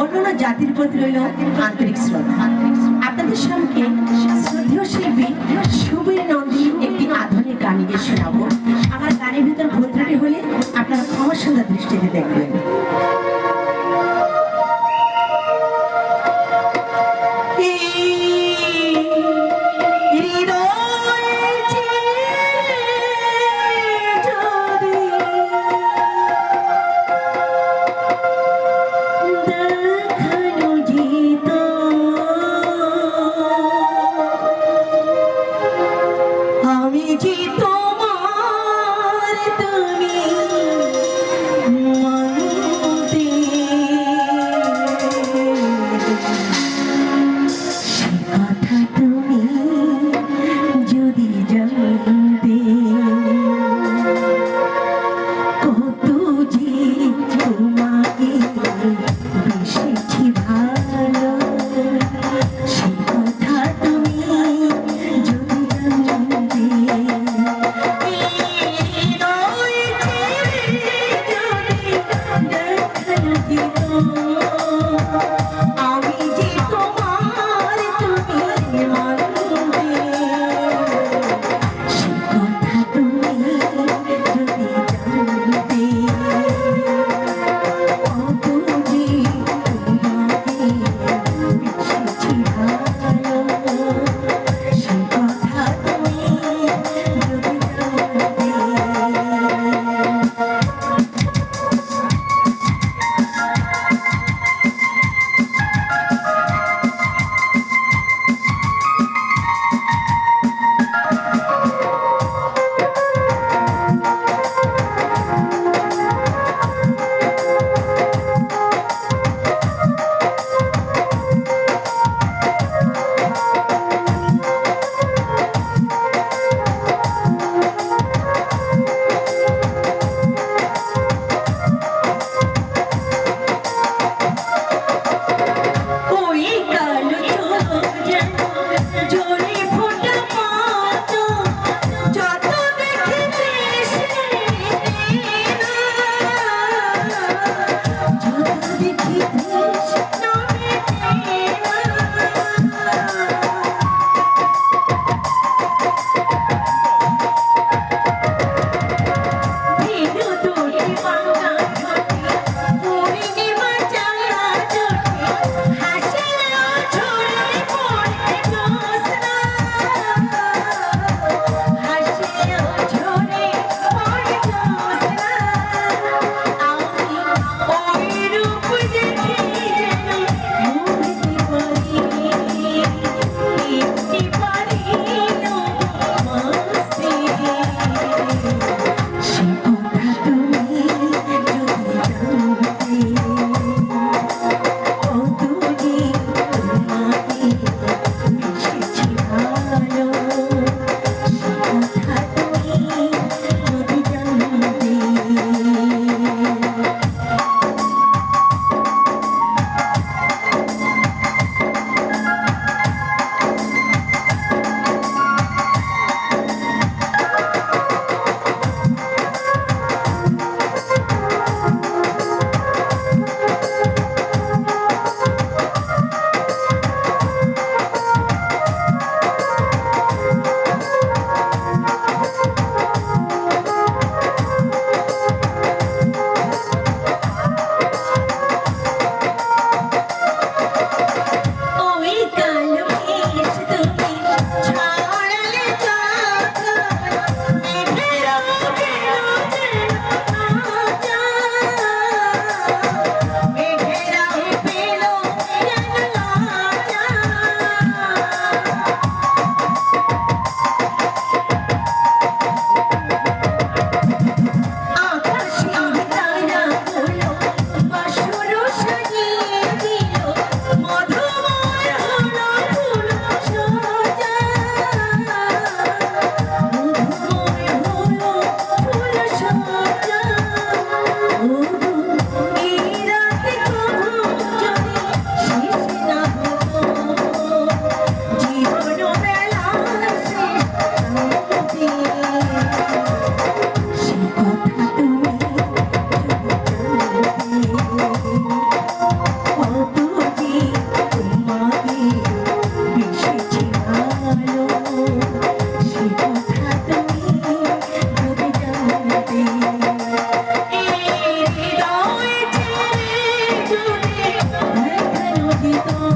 অন্যান্য জাতির প্রতি রইল আন্তরিক শ্রদ্ধা। আপনাদের সঙ্গে শ্রদ্ধীয় শিল্পী সুবীর নন্দী একটি আধুনিক গান গিয়ে শোনাবো। আমার গানের ভিতর ভুল হলে আপনারা ক্ষমা সুন্দর দৃষ্টিতে দেখবেন। keep তো